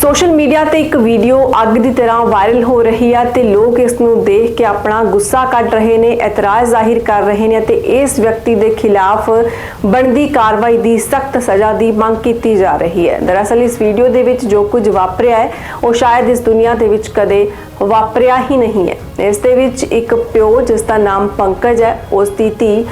Social media ਤੇ ਇੱਕ video ਅੱਗ ਦੀ ਤਰ੍ਹਾਂ ਵਾਇਰਲ ਹੋ ਰਹੀ ਹੈ ਤੇ ਲੋਕ ਇਸ ਨੂੰ ਦੇਖ ਕੇ ਆਪਣਾ ਗੁੱਸਾ ਕੱਢ ਰਹੇ ਨੇ, ਇਤਰਾਜ਼ ਜ਼ਾਹਿਰ ਕਰ ਰਹੇ ਨੇ ਤੇ ਇਸ ਵਿਅਕਤੀ ਦੇ ਖਿਲਾਫ ਬਣਦੀ ਕਾਰਵਾਈ ਦੀ ਸਖਤ ਸਜ਼ਾ ਦੀ ਮੰਗ ਕੀਤੀ ਜਾ ਰਹੀ ਹੈ। ਦਰਅਸਲ ਇਸ ਵੀਡੀਓ ਦੇ ਵਿੱਚ ਜੋ ਕੁਝ ਵਾਪਰਿਆ ਹੈ, ਉਹ ਸ਼ਾਇਦ ਇਸ ਦੁਨੀਆ ਦੇ ਵਿੱਚ ਕਦੇ ਵਾਪਰਿਆ ਹੀ ਨਹੀਂ ਹੈ। ਇਸ ਦੇ ਵਿੱਚ ਇੱਕ ਪਿਓ, ਜਿਸ ਦਾ ਨਾਮ ਪੰਕਜ ਹੈ, ਉਸ ਦੀ ਧੀ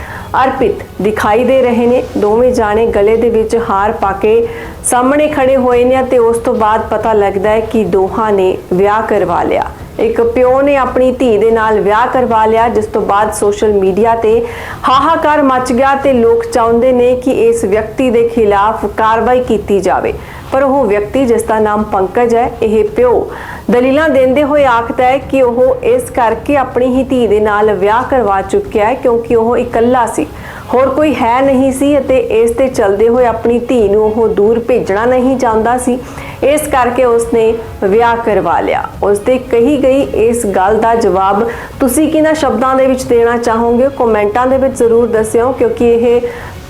ਅਰਪਿਤ ਦਿਖਾਈ ਦੇ ਰਹੇ ਨੇ। ਦੋਵੇਂ ਜਾਣੇ ਗਲੇ ਦੇ ਵਿੱਚ ਹਾਰ ਪਾ ਕੇ ਸਾਹਮਣੇ ਖੜੇ ਹੋਏ ਨੇ ਤੇ ਉਸ ਤੋਂ ਬਾਅਦ ਪਤਾ ਲੱਗਦਾ ਹੈ ਕਿ ਦੋਹਾਂ ਨੇ ਵਿਆਹ ਕਰਵਾ ਲਿਆ। ਇੱਕ ਪਿਓ ਨੇ ਆਪਣੀ ਧੀ ਦੇ ਨਾਲ ਵਿਆਹ ਕਰਵਾ ਲਿਆ, ਜਿਸ ਤੋਂ ਬਾਅਦ ਸੋਸ਼ਲ ਮੀਡੀਆ ਤੇ ਹਾਹਾਕਾਰ ਮਚ ਗਿਆ ਤੇ ਲੋਕ ਚਾਹੁੰਦੇ ਨੇ ਕਿ ਇਸ ਵਿਅਕਤੀ ਦੇ ਖਿਲਾਫ ਕਾਰਵਾਈ ਕੀਤੀ ਜਾਵੇ। ਪਰ ਉਹ ਵਿਅਕਤੀ ਜਿਸ ਦਾ ਨਾਮ ਪੰਕਜ ਹੈ, ਇਹ ਪਿਓ। ਦਲੀਲਾਂ ਦਿੰਦੇ ਹੋਏ ਆਖਦਾ ਹੈ ਕਿ ਉਹ ਇਸ ਕਰਕੇ ਆਪਣੀ ਹੀ ਧੀ ਦੇ ਨਾਲ ਵਿਆਹ ਕਰਵਾ ਚੁੱਕਿਆ ਹੈ ਕਿਉਂਕਿ ਉਹ ਇਕੱਲਾ ਸੀ। ਹੋਰ ਕੋਈ ਹੈ ਨਹੀਂ ਸੀ ਅਤੇ ਇਸ ਤੇ ਚੱਲਦੇ ਹੋਏ ਆਪਣੀ ਧੀ ਨੂੰ ਉਹ ਦੂਰ ਭੇਜਣਾ ਨਹੀਂ ਚਾਹੁੰਦਾ ਸੀ। ਇਸ ਕਰਕੇ ਉਸਨੇ ਵਿਆਹ ਕਰਵਾ ਲਿਆ। ਉਸ ਤੇ ਕਹੀ ਗਈ ਇਸ ਗੱਲ ਦਾ ਜਵਾਬ ਤੁਸੀਂ ਕਿਹਨਾਂ ਸ਼ਬਦਾਂ ਦੇ ਵਿੱਚ ਦੇਣਾ ਚਾਹੋਗੇ? ਕਮੈਂਟਾਂ ਦੇ ਵਿੱਚ ਜ਼ਰੂਰ ਦੱਸਿਓ ਕਿਉਂਕਿ ਇਹ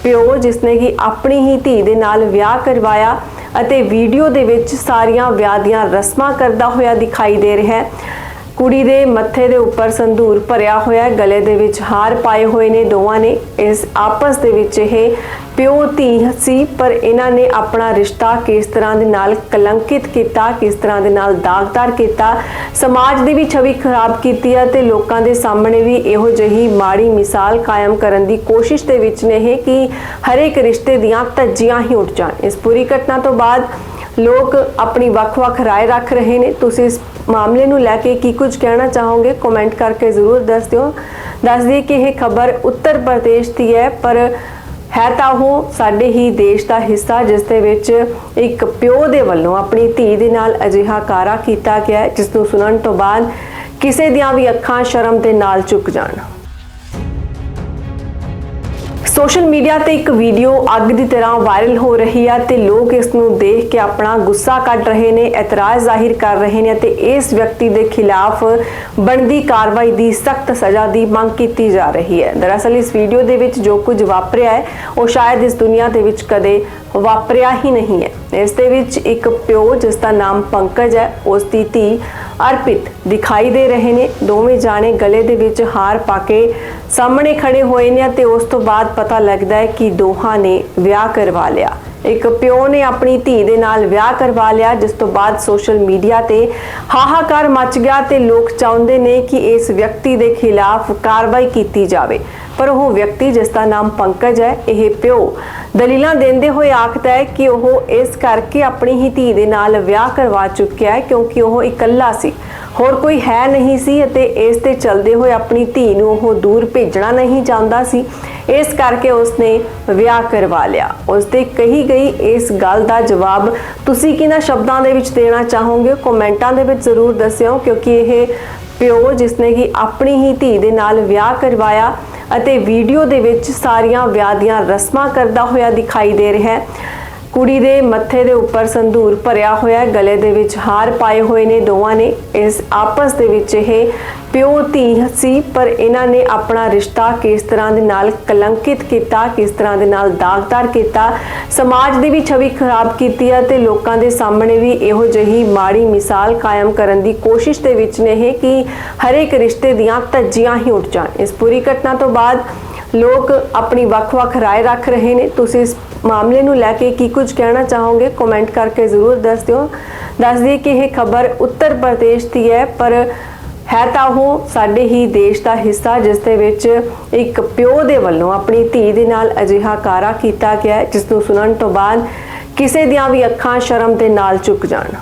ਪਿਓ ਜਿਸਨੇ ਕਿ ਆਪਣੀ ਹੀ ਧੀ ਦੇ ਨਾਲ ਵਿਆਹ ਕਰਵਾਇਆ ਅਤੇ ਵੀਡੀਓ ਦੇ ਵਿੱਚ ਸਾਰੀਆਂ ਵਿਆਹ ਦੀਆਂ ਰਸਮਾਂ ਕਰਦਾ ਹੋਇਆ ਦਿਖਾਈ ਦੇ ਰਿਹਾ ਹੈ। ਕੁੜੀ ਦੇ ਮੱਥੇ ਦੇ ਉੱਪਰ ਸੰਧੂਰ ਭਰਿਆ ਹੋਇਆ ਹੈ। ਗਲੇ ਦੇ ਵਿੱਚ ਹਾਰ ਪਾਏ ਹੋਏ ਨੇ ਦੋਵਾਂ ਨੇ। ਇਸ ਆਪਸ ਦੇ ਵਿੱਚ ਇਹ ਪਿਓ ਧੀ ਸੀ, ਪਰ ਇਹਨਾਂ ਨੇ ਆਪਣਾ ਰਿਸ਼ਤਾ ਕਿਸ ਤਰ੍ਹਾਂ ਦੇ ਨਾਲ ਕਲੰਕਿਤ ਕੀਤਾ, ਕਿਸ ਤਰ੍ਹਾਂ ਦੇ ਨਾਲ ਦਾਗਦਾਰ ਕੀਤਾ। ਸਮਾਜ ਦੀ ਵੀ ਛਵੀ ਖਰਾਬ ਕੀਤੀ ਹੈ ਤੇ ਲੋਕਾਂ ਦੇ ਸਾਹਮਣੇ ਵੀ ਇਹੋ ਜਿਹੀ ਮਾੜੀ ਮਿਸਾਲ ਕਾਇਮ ਕਰਨ ਦੀ ਕੋਸ਼ਿਸ਼ ਦੇ ਵਿੱਚ ਨੇ ਇਹ ਕਿ ਹਰੇਕ ਰਿਸ਼ਤੇ ਦੀਆਂ ਧੱਜੀਆਂ ਹੀ ਉੱਠ ਜਾਣ। ਇਸ ਪੂਰੀ ਘਟਨਾ ਤੋਂ ਬਾਅਦ ਲੋਕ ਆਪਣੀ ਵੱਖ-ਵੱਖ رائے ਰੱਖ ਰਹੇ ਨੇ ਤੁਸੀਂ ਇਸ ਮਾਮਲੇ ਨੂੰ ਲੈ ਕੇ ਕੀ ਕੁਝ ਕਹਿਣਾ ਚਾਹੋਗੇ ਕਮੈਂਟ ਕਰਕੇ ਜ਼ਰੂਰ ਦੱਸ ਦਿਓ ਦੱਸ ਦਈਏ ਕਿ ਇਹ ਖਬਰ ਉੱਤਰ ਪ੍ਰਦੇਸ਼ ਦੀ ਹੈ ਪਰ ਹੈ ਤਾਂ ਉਹ ਸਾਡੇ ਹੀ ਦੇਸ਼ ਦਾ ਹਿੱਸਾ ਜਿਸ ਦੇ ਵਿੱਚ ਇੱਕ ਪਿਓ ਦੇ ਵੱਲੋਂ ਆਪਣੀ ਧੀ ਦੇ ਨਾਲ ਅਜਿਹਾ ਕਾਰਾ ਕੀਤਾ ਗਿਆ ਹੈ, ਜਿਸ ਨੂੰ ਸੁਣਨ ਤੋਂ ਬਾਅਦ ਕਿਸੇ ਦੀਆਂ ਵੀ ਅੱਖਾਂ ਸ਼ਰਮ ਦੇ ਨਾਲ ਝੁਕ ਜਾਣ ਸੋਸ਼ਲ ਮੀਡੀਆ ਤੇ ਇੱਕ ਵੀਡੀਓ ਅੱਗ ਦੀ ਤਰ੍ਹਾਂ ਵਾਇਰਲ ਹੋ ਰਹੀ ਹੈ ਤੇ ਲੋਕ ਇਸ ਨੂੰ ਦੇਖ ਕੇ ਆਪਣਾ ਗੁੱਸਾ ਕੱਢ ਰਹੇ ਨੇ, ਇਤਰਾਜ਼ ਜ਼ਾਹਿਰ ਕਰ ਰਹੇ ਨੇ ਤੇ ਇਸ ਵਿਅਕਤੀ ਦੇ ਖਿਲਾਫ ਬਣਦੀ ਕਾਰਵਾਈ ਦੀ ਸਖਤ ਸਜ਼ਾ ਦੀ ਮੰਗ ਕੀਤੀ ਜਾ ਰਹੀ ਹੈ। ਦਰਅਸਲ ਇਸ ਵੀਡੀਓ ਦੇ ਵਿੱਚ ਜੋ ਕੁਝ ਵਾਪਰਿਆ ਹੈ, ਉਹ ਸ਼ਾਇਦ ਇਸ ਦੁਨੀਆ ਦੇ ਵਿੱਚ ਕਦੇ ਵਾਪਰਿਆ ਹੀ ਨਹੀਂ ਹੈ। ਇਸ ਦੇ ਵਿੱਚ ਇੱਕ ਪਿਓ, ਜਿਸ ਦਾ ਨਾਮ ਪੰਕਜ ਹੈ, ਉਸ ਦੀ ਧੀ ਅਰਪਿਤ ਦਿਖਾਈ ਦੇ ਰਹੇ ਨੇ। ਦੋਵੇਂ ਜਾਣੇ ਗਲੇ ਦੇ ਵਿੱਚ ਹਾਰ ਪਾ ਕੇ ਸਾਹਮਣੇ ਖੜੇ ਹੋਏ ਨੇ ਤੇ ਉਸ ਤੋਂ ਬਾਅਦ ਪਤਾ ਲੱਗਦਾ ਹੈ ਕਿ ਦੋਹਾਂ ਨੇ ਵਿਆਹ ਕਰਵਾ ਲਿਆ। ਇੱਕ ਪਿਓ ਨੇ ਆਪਣੀ ਧੀ ਦੇ ਨਾਲ ਵਿਆਹ ਕਰਵਾ ਲਿਆ, ਜਿਸ ਤੋਂ ਬਾਅਦ ਸੋਸ਼ਲ ਮੀਡੀਆ ਤੇ ਹਾਹਾਕਾਰ ਮਚ ਗਿਆ ਤੇ ਲੋਕ ਚਾਹੁੰਦੇ ਨੇ ਕਿ ਇਸ ਵਿਅਕਤੀ ਦੇ ਖਿਲਾਫ ਕਾਰਵਾਈ ਕੀਤੀ ਜਾਵੇ। ਪਰ ਉਹ ਵਿਅਕਤੀ ਜਿਸ ਦਾ ਨਾਮ ਪੰਕਜ ਹੈ, ਇਹ ਪਿਓ। ਦਲੀਲਾਂ ਦਿੰਦੇ ਹੋਏ ਆਖਦਾ ਹੈ ਕਿ ਉਹ ਇਸ ਕਰਕੇ ਆਪਣੀ ਹੀ ਧੀ ਦੇ ਨਾਲ ਵਿਆਹ ਕਰਵਾ ਚੁੱਕਿਆ ਹੈ ਕਿਉਂਕਿ ਉਹ ਇਕੱਲਾ ਸੀ। ਹੋਰ ਕੋਈ ਹੈ ਨਹੀਂ ਸੀ ਅਤੇ ਇਸ ਤੇ ਚੱਲਦੇ ਹੋਏ ਆਪਣੀ ਧੀ ਨੂੰ ਉਹ ਦੂਰ ਭੇਜਣਾ ਨਹੀਂ ਚਾਹੁੰਦਾ ਸੀ। ਇਸ ਕਰਕੇ ਉਸਨੇ ਵਿਆਹ ਕਰਵਾ ਲਿਆ। ਉਸ ਤੇ ਕਹੀ ਗਈ ਇਸ ਗੱਲ ਦਾ ਜਵਾਬ ਤੁਸੀਂ ਕਿਹਨਾਂ ਸ਼ਬਦਾਂ ਦੇ ਵਿੱਚ ਦੇਣਾ ਚਾਹੋਗੇ? ਕਮੈਂਟਾਂ ਦੇ ਵਿੱਚ ਜ਼ਰੂਰ ਦੱਸਿਓ ਕਿਉਂਕਿ ਇਹ ਪਿਓ ਜਿਸਨੇ ਕਿ ਆਪਣੀ ਹੀ ਧੀ ਦੇ ਨਾਲ ਵਿਆਹ ਕਰਵਾਇਆ ਅਤੇ ਵੀਡੀਓ ਦੇ ਵਿੱਚ ਸਾਰੀਆਂ ਵਿਆਹ ਦੀਆਂ ਰਸਮਾਂ ਕਰਦਾ ਹੋਇਆ ਦਿਖਾਈ ਦੇ ਰਿਹਾ ਹੈ। ਕੁੜੀ ਦੇ ਮੱਥੇ ਦੇ ਉੱਪਰ ਸੰਧੂਰ ਭਰਿਆ ਹੋਇਆ ਹੈ। ਗਲੇ ਦੇ ਵਿੱਚ ਹਾਰ ਪਾਏ ਹੋਏ ਨੇ ਦੋਵਾਂ ਨੇ। ਇਸ ਆਪਸ ਦੇ ਵਿੱਚ ਇਹ ਪਿਓ ਧੀ ਸੀ, ਪਰ ਇਹਨਾਂ ਨੇ ਆਪਣਾ ਰਿਸ਼ਤਾ ਕਿਸ ਤਰ੍ਹਾਂ ਦੇ ਨਾਲ ਕਲੰਕਿਤ ਕੀਤਾ, ਕਿਸ ਤਰ੍ਹਾਂ ਦੇ ਨਾਲ ਦਾਗਦਾਰ ਕੀਤਾ। ਸਮਾਜ ਦੀ ਵੀ ਛਵੀ ਖਰਾਬ ਕੀਤੀ ਹੈ ਤੇ ਲੋਕਾਂ ਦੇ ਸਾਹਮਣੇ ਵੀ ਇਹੋ ਜਿਹੀ ਮਾੜੀ ਮਿਸਾਲ ਕਾਇਮ ਕਰਨ ਦੀ ਕੋਸ਼ਿਸ਼ ਦੇ ਵਿੱਚ ਨੇ ਇਹ ਕਿ ਹਰੇਕ ਰਿਸ਼ਤੇ ਦੀਆਂ ਧੱਜੀਆਂ ਹੀ ਉੱਠ ਜਾਣ। ਇਸ ਪੂਰੀ ਘਟਨਾ ਤੋਂ ਬਾਅਦ ਲੋਕ ਆਪਣੀ ਵੱਖ-ਵੱਖ رائے ਰੱਖ ਰਹੇ ਨੇ ਤੁਸੀਂ ਇਸ ਮਾਮਲੇ ਨੂੰ ਲੈ ਕੇ ਕੀ ਕੁਝ ਕਹਿਣਾ ਚਾਹੋਗੇ ਕਮੈਂਟ ਕਰਕੇ ਜ਼ਰੂਰ ਦੱਸ ਦਿਓ ਦੱਸ ਦਈਏ ਕਿ ਇਹ ਖਬਰ ਉੱਤਰ ਪ੍ਰਦੇਸ਼ ਦੀ ਹੈ ਪਰ ਹੈ ਤਾਂ ਉਹ ਸਾਡੇ ਹੀ ਦੇਸ਼ ਦਾ ਹਿੱਸਾ ਜਿਸ ਦੇ ਵਿੱਚ ਇੱਕ ਪਿਓ ਦੇ ਵੱਲੋਂ ਆਪਣੀ ਧੀ ਦੇ ਨਾਲ ਅਜਿਹਾ ਕਾਰਾ ਕੀਤਾ ਗਿਆ ਹੈ, ਜਿਸ ਨੂੰ ਸੁਣਨ ਤੋਂ ਬਾਅਦ ਕਿਸੇ ਦੀਆਂ ਵੀ ਅੱਖਾਂ ਸ਼ਰਮ ਦੇ ਨਾਲ ਝੁਕ ਜਾਣ